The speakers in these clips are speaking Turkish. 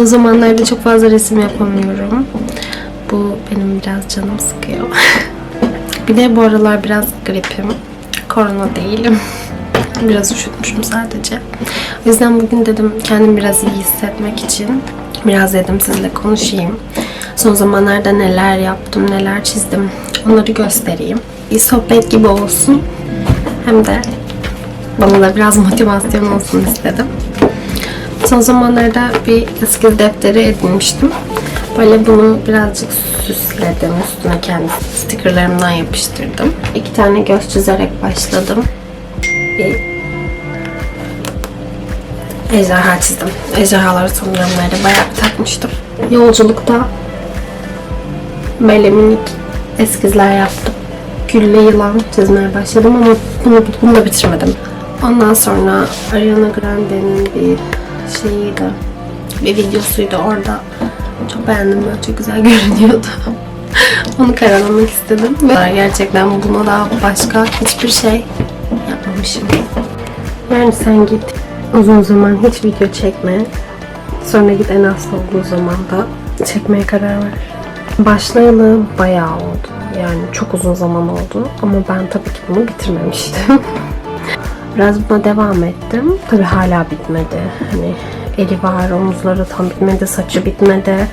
Son zamanlarda çok fazla resim yapamıyorum. Bu benim biraz canım sıkıyor. bir de bu aralar biraz gripim. Korona değilim. Biraz üşütmüşüm sadece. O yüzden bugün dedim kendimi biraz iyi hissetmek için biraz dedim sizle konuşayım. Son zamanlarda neler yaptım, neler çizdim onları göstereyim. Bir sohbet gibi olsun. Hem de bana da biraz motivasyon olsun istedim. Son zamanlarda bir eskiz defteri edinmiştim. Böyle bunu birazcık süsledim. Üstüne kendi stickerlarımdan yapıştırdım. İki tane göz çizerek başladım. Bir ejderha çizdim. Ejderhaları sanırım böyle bayağı bir takmıştım. Yolculukta böyle eskizler yaptım. Gülle yılan çizmeye başladım ama bunu, bunu da bitirmedim. Ondan sonra Ariana Grande'nin bir şeyiydi. Bir videosuydu orada. Çok beğendim böyle çok güzel görünüyordu. Onu karalamak istedim. Ve gerçekten buna da başka hiçbir şey yapmamışım. Yani sen git uzun zaman hiç video çekme. Sonra git en az olduğu zaman da çekmeye karar ver. Başlayalı bayağı oldu. Yani çok uzun zaman oldu. Ama ben tabii ki bunu bitirmemiştim. Biraz buna devam ettim. Tabii hala bitmedi. Hani eli var, omuzları tam bitmedi, saçı bitmedi.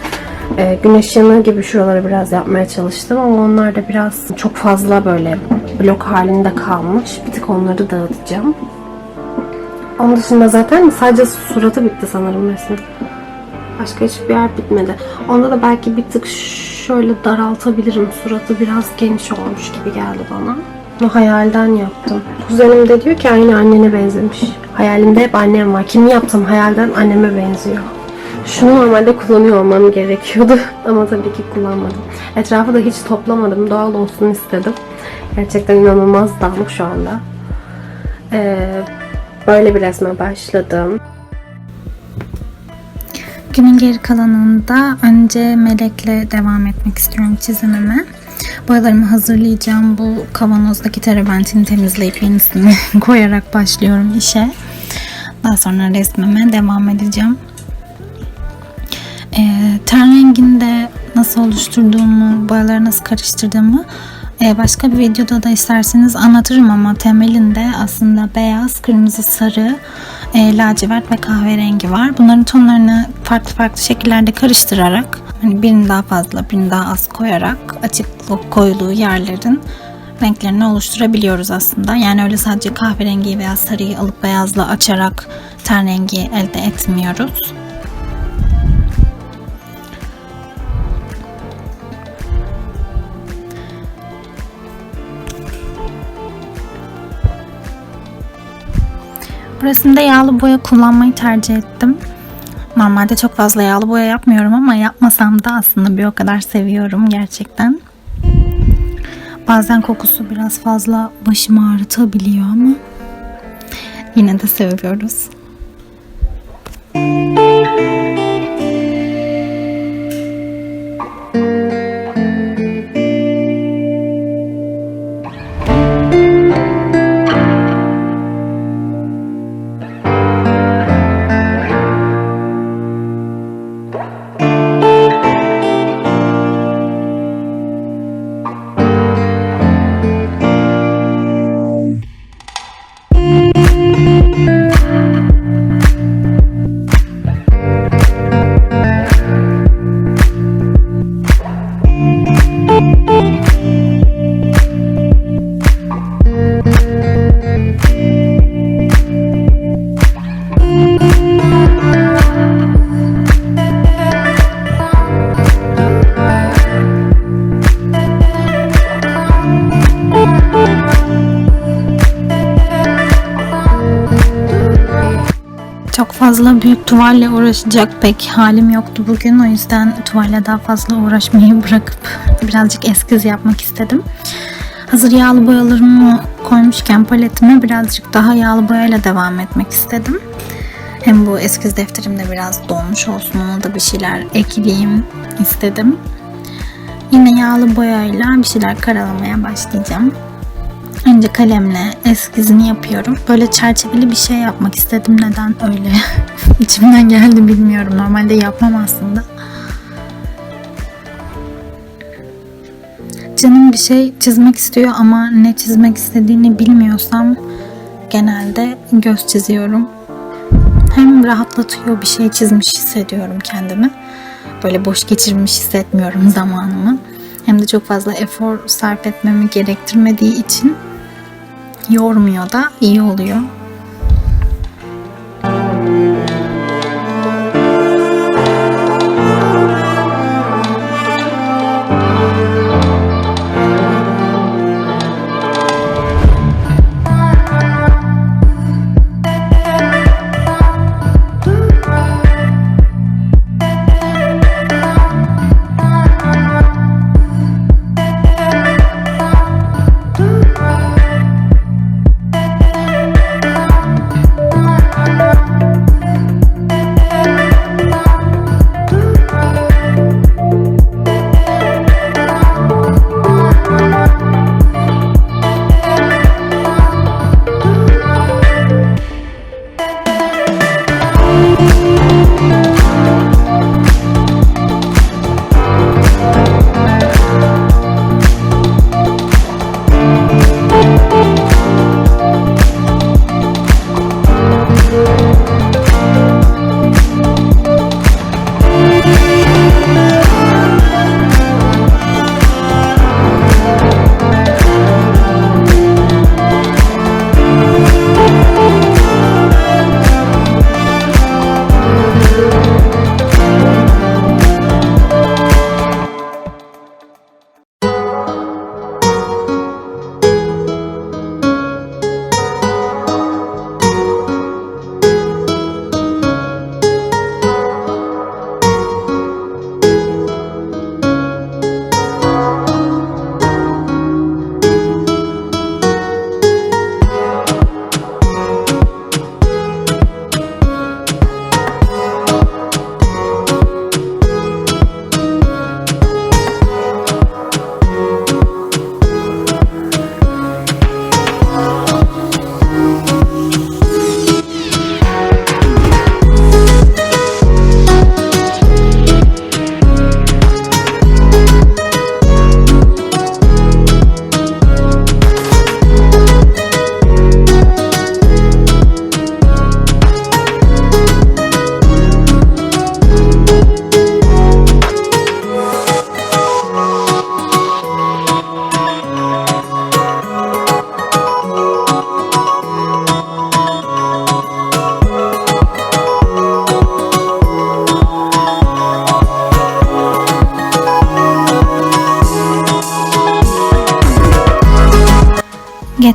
Ee, güneş yanığı gibi şuraları biraz yapmaya çalıştım ama onlar da biraz çok fazla böyle blok halinde kalmış. Bir tık onları dağıtacağım. Onun dışında zaten sadece suratı bitti sanırım resmin. Başka hiçbir yer bitmedi. Onda da belki bir tık şöyle daraltabilirim. Suratı biraz geniş olmuş gibi geldi bana. Bunu hayalden yaptım. Kuzenim de diyor ki aynı annene benzemiş. Hayalimde hep annem var. Kimi yaptım hayalden anneme benziyor. Şunu normalde kullanıyor olmam gerekiyordu. Ama tabii ki kullanmadım. Etrafı da hiç toplamadım. Doğal olsun istedim. Gerçekten inanılmaz dağınık şu anda. Ee, böyle bir resme başladım. Günün geri kalanında önce melekle devam etmek istiyorum çizimime. Boyalarımı hazırlayacağım. Bu kavanozdaki terebentini temizleyip yenisini koyarak başlıyorum işe. Daha sonra resmime devam edeceğim. Ee, ten renginde nasıl oluşturduğumu, boyaları nasıl karıştırdığımı e, başka bir videoda da isterseniz anlatırım ama temelinde aslında beyaz, kırmızı, sarı, e, lacivert ve kahverengi var. Bunların tonlarını farklı farklı şekillerde karıştırarak hani birini daha fazla, birini daha az koyarak açıklık koyduğu yerlerin renklerini oluşturabiliyoruz aslında. Yani öyle sadece kahverengiyi veya sarıyı alıp beyazla açarak ten rengi elde etmiyoruz. Bu resimde yağlı boya kullanmayı tercih ettim. Normalde çok fazla yağlı boya yapmıyorum ama yapmasam da aslında bir o kadar seviyorum gerçekten. Bazen kokusu biraz fazla başımı ağrıtabiliyor ama yine de seviyoruz. Çok fazla büyük tuvalle uğraşacak pek halim yoktu bugün. O yüzden tuvalle daha fazla uğraşmayı bırakıp birazcık eskiz yapmak istedim. Hazır yağlı boyalarımı koymuşken paletime birazcık daha yağlı boyayla devam etmek istedim. Hem bu eskiz defterimde biraz dolmuş olsun ona da bir şeyler ekleyeyim istedim. Yine yağlı boyayla bir şeyler karalamaya başlayacağım. Önce kalemle eskizini yapıyorum. Böyle çerçeveli bir şey yapmak istedim. Neden öyle içimden geldi bilmiyorum. Normalde yapmam aslında. Canım bir şey çizmek istiyor ama ne çizmek istediğini bilmiyorsam genelde göz çiziyorum. Hem rahatlatıyor bir şey çizmiş hissediyorum kendimi. Böyle boş geçirmiş hissetmiyorum zamanımı. Hem de çok fazla efor sarf etmemi gerektirmediği için yormuyor da iyi oluyor.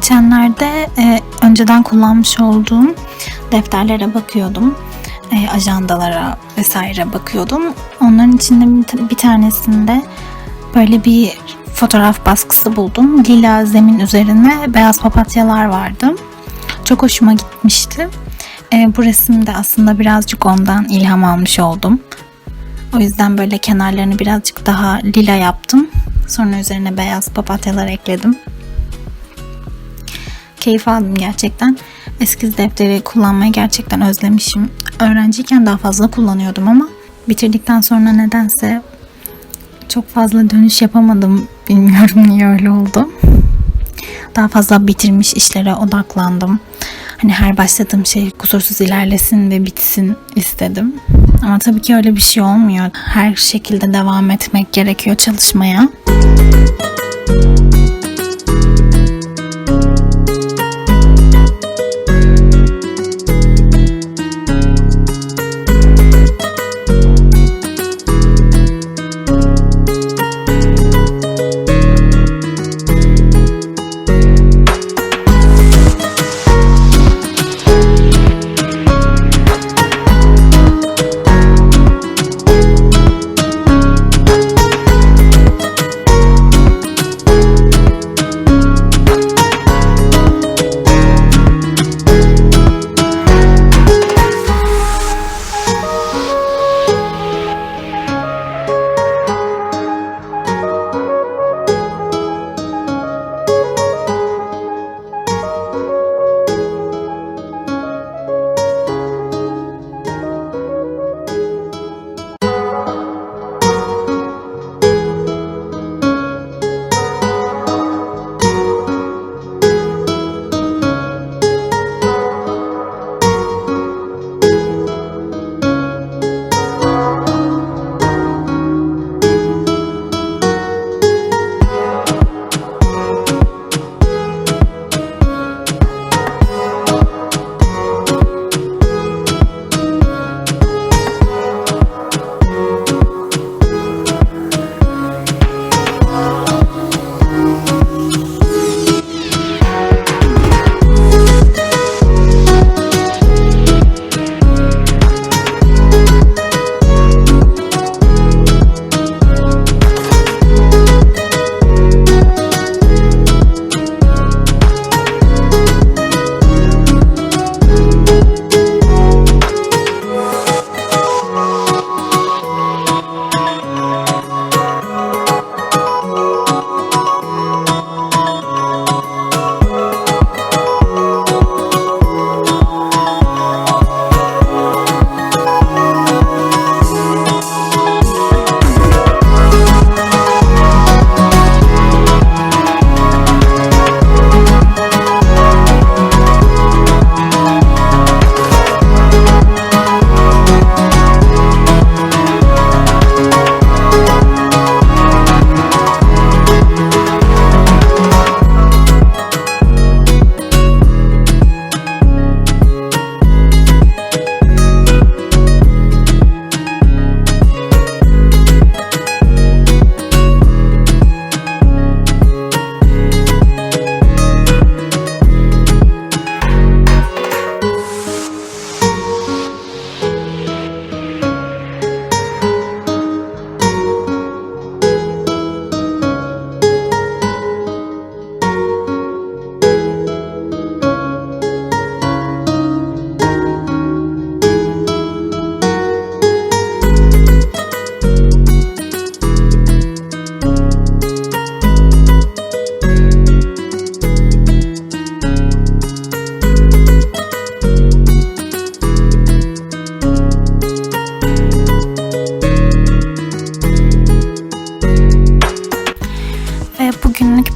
Geçenlerde e, önceden kullanmış olduğum defterlere bakıyordum. E, ajandalara vesaire bakıyordum. Onların içinde bir, tanesinde böyle bir fotoğraf baskısı buldum. Lila zemin üzerine beyaz papatyalar vardı. Çok hoşuma gitmişti. E, bu resimde aslında birazcık ondan ilham almış oldum. O yüzden böyle kenarlarını birazcık daha lila yaptım. Sonra üzerine beyaz papatyalar ekledim keyif aldım gerçekten. Eskiz defteri kullanmayı gerçekten özlemişim. Öğrenciyken daha fazla kullanıyordum ama bitirdikten sonra nedense çok fazla dönüş yapamadım. Bilmiyorum niye öyle oldu. Daha fazla bitirmiş işlere odaklandım. Hani her başladığım şey kusursuz ilerlesin ve bitsin istedim. Ama tabii ki öyle bir şey olmuyor. Her şekilde devam etmek gerekiyor çalışmaya.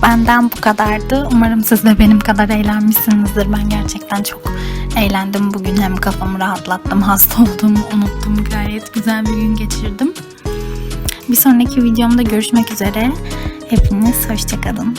Benden bu kadardı. Umarım siz de benim kadar eğlenmişsinizdir. Ben gerçekten çok eğlendim bugün. Hem kafamı rahatlattım, hasta olduğumu unuttum. Gayet güzel bir gün geçirdim. Bir sonraki videomda görüşmek üzere. Hepiniz hoşçakalın.